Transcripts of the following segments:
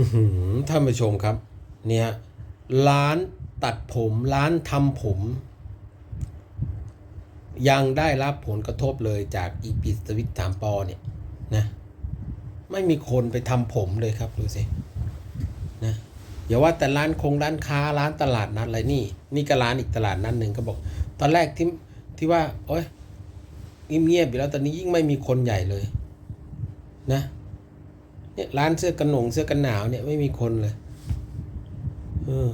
อื้อหือท่านผู้ชมครับ เนี่ยร้านตัดผมร้านทำผม ยังได้รับผลกระทบเลยจากอีปิสวิตถามปอเนี่ยนะไม่มีคนไปทำผมเลยครับดูสินะอย่าว่าแต่ร้านคงร้านค้าร้านตลาดนัดอะไรนี่ นี่ก็ร้านอีกตลาดนัดหนึ่งก็บอก ตอนแรกที่ที่ว่าโอ๊ยเงียบๆอยู่แล้วตอนนี้ยิ่งไม่มีคนใหญ่เลย นะ เนี่ยร้านเสื้อกันหนงเสื้อกันหนาวเนี่ยไม่มีคนเลยเออ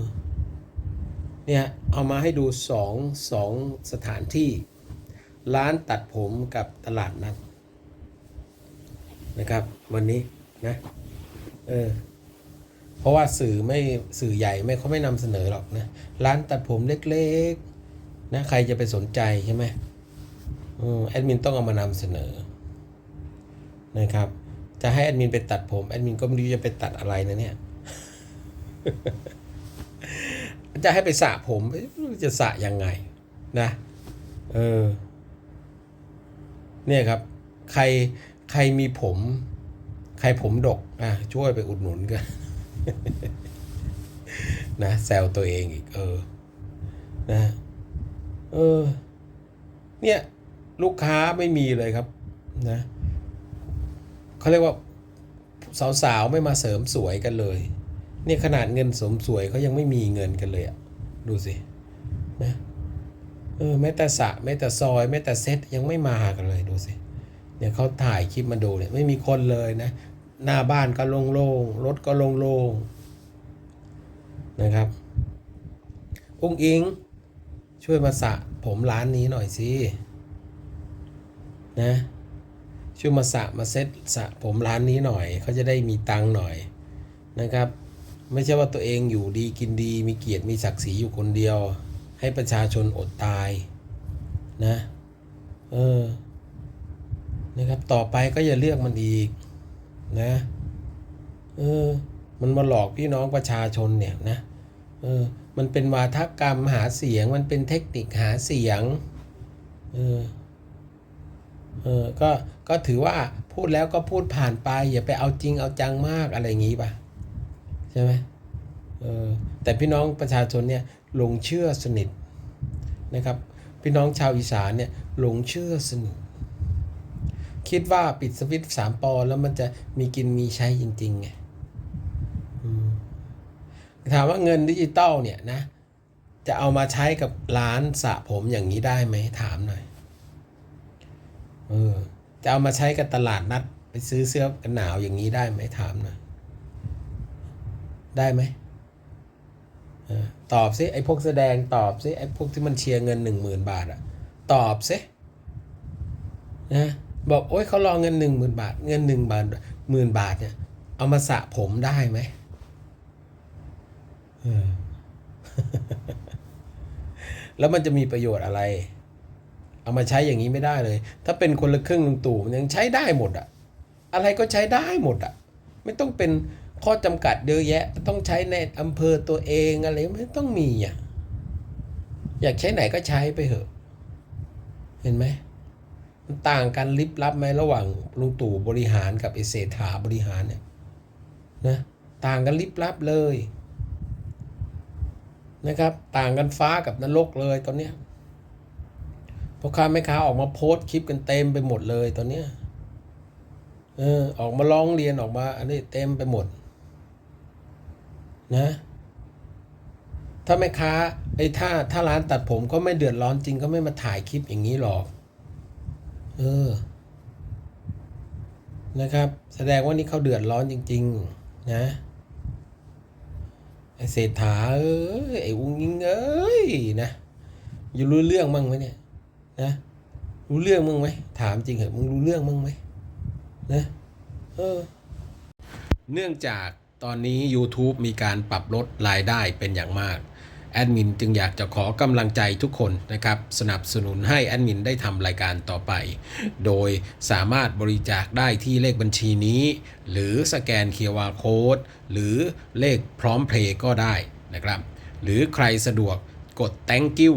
เนี่ยเอามาให้ดูสองสองสถานที่ ร้านตัดผมกับตลาดนัดนะครับ วันนี้นะเออเพราะว่าสื่อไม่สื่อใหญ่ไม่เขาไม่นำเสนอหรอกนะ ร้านตัดผมเล็กๆนะใครจะไปสนใจใช่ไหมอืมแอดมินต้องเอามานำเสนอนะครับ จะให้แอดมินไปตัดผมแอดมินก็ไม่รู้จะไปตัดอะไรนะเนี่ย จะให้ไปสระผมจะสระยังไงนะ เออ เนี่ยครับ ใครใครมีผม ใครผมดกอะช่วยไปอุดหนุนกันนะแซวตัวเองอีก เออ นะ เออ เนี่ย ลูกค้าไม่มีเลยครับ นะ เขาเรียกว่าสาวๆไม่มาเสริมสวยกันเลยเนี่ยขนาดเงินเสริมสวยเขายังไม่มีเงินกันเลยอะดูสินะเออแม้แต่สะแม้แต่ซอยแม้แต่เซ็ตยังไม่มากันเลยดูสิเนี่ยเขาถ่ายคลิปมาดูเนี่ยไม่มีคนเลยนะ หน้าบ้านก็โล่งๆรถก็โล่งๆนะครับอุ้งอิง ช่วยมาสะผมร้านนี้หน่อยสินะ ช่วยมาสระมาเซ็ตสระผมร้านนี้หน่อยเขาจะได้มีตังค์หน่อยนะครับ ไม่ใช่ว่าตัวเองอยู่ดีกินดี มีเกียรติมีศักดิ์ศรีอยู่คนเดียว ให้ประชาชนอดตายนะเออนะครับต่อไปก็อย่าเลือกมันอีกนะเออมันมาหลอกพี่น้องประชาชนเนี่ยนะเออมันเป็นวาทกรรมหาเสียงมันเป็นเทคนิคหาเสียงเออ เออก็ก็ถือว่าพูดแล้วก็พูดผ่านไป อย่าไปเอาจริงเอาจังมากอะไรอย่างงี้ป่ะใช่ไหมเออแต่พี่น้องประชาชนเนี่ยหลงเชื่อสนิทนะครับพี่น้องชาวอีสานเนี่ยหลงเชื่อสนิทคิดว่าปิดสวิตช์สามปอแล้วมันจะมีกินมีใช้จริงๆไงถามว่าเงินดิจิตอลเนี่ยนะ จะเอามาใช้กับร้านสระผมอย่างนี้ได้ไหมถามหน่อย เออ จะเอามาใช้กับตลาดนัด ไปซื้อเสื้อกันหนาวอย่างนี้ได้ไหมถามหน่อยได้ไหมออตอบซิไอ้พวกแสดงตอบซิไอ้พวกที่มันเชียร์เงินหนึ่งหมื่นบาทอะตอบซินะบอกโอ๊ยเขารอเงินหนึ่งหมื่นบาท เงินหนึ่งบาทหมื่นบาทเนี่ย เอามาสระผมได้ไหมเออแล้วมันจะมีประโยชน์อะไร เอามาใช้อย่างนี้ไม่ได้เลย ถ้าเป็นคนละครึ่งลุงตู่มันยังใช้ได้หมดอะอะไรก็ใช้ได้หมดอะไม่ต้องเป็นข้อจำกัดเยอะแยะ ต้องใช้ในอำเภอตัวเองอะไรไม่ต้องมีอะอยากใช้ไหนก็ใช้ไปเถอะ เห็นไหมมันต่างกันลิบลับไหมระหว่างลุงตู่บริหารกับไอเศรษฐาบริหารเนี่ยนะต่างกันลิบลับเลยนะครับ ต่างกันฟ้ากับนรกเลยตอนเนี้ย พ่อค้าแม่ค้าออกมาโพสต์คลิปกันเต็มไปหมดเลยตอนเนี้ยเออออกมาร้องเรียนออกมาอันนี้เต็มไปหมด นะ ถ้าแม่ค้าไอ้ถ้าถ้าร้านตัดผมก็ไม่เดือดร้อนจริงก็ไม่มาถ่ายคลิปอย่างนี้หรอก เออ นะครับ แสดงว่านี่เขาเดือดร้อนจริง ๆ นะไอ้เศรษฐาเอ้ยไอ้อุ้งยิงเอ้ยนะอยู่รู้เรื่องมั่งไหมเนี่ย นะรู้เรื่องมึงไหมถามจริงเหอะมึงรู้เรื่องมึงไหมนะเออ เนื่องจากตอนนี้ YouTube มีการปรับลดรายได้เป็นอย่างมากแอดมินจึงอยากจะขอกำลังใจทุกคนนะครับ สนับสนุนให้แอดมินได้ทำรายการต่อไป โดยสามารถบริจาคได้ที่เลขบัญชีนี้ หรือสแกน QR Code หรือเลขพร้อมเพลย์ก็ได้นะครับ หรือใครสะดวกกด thank you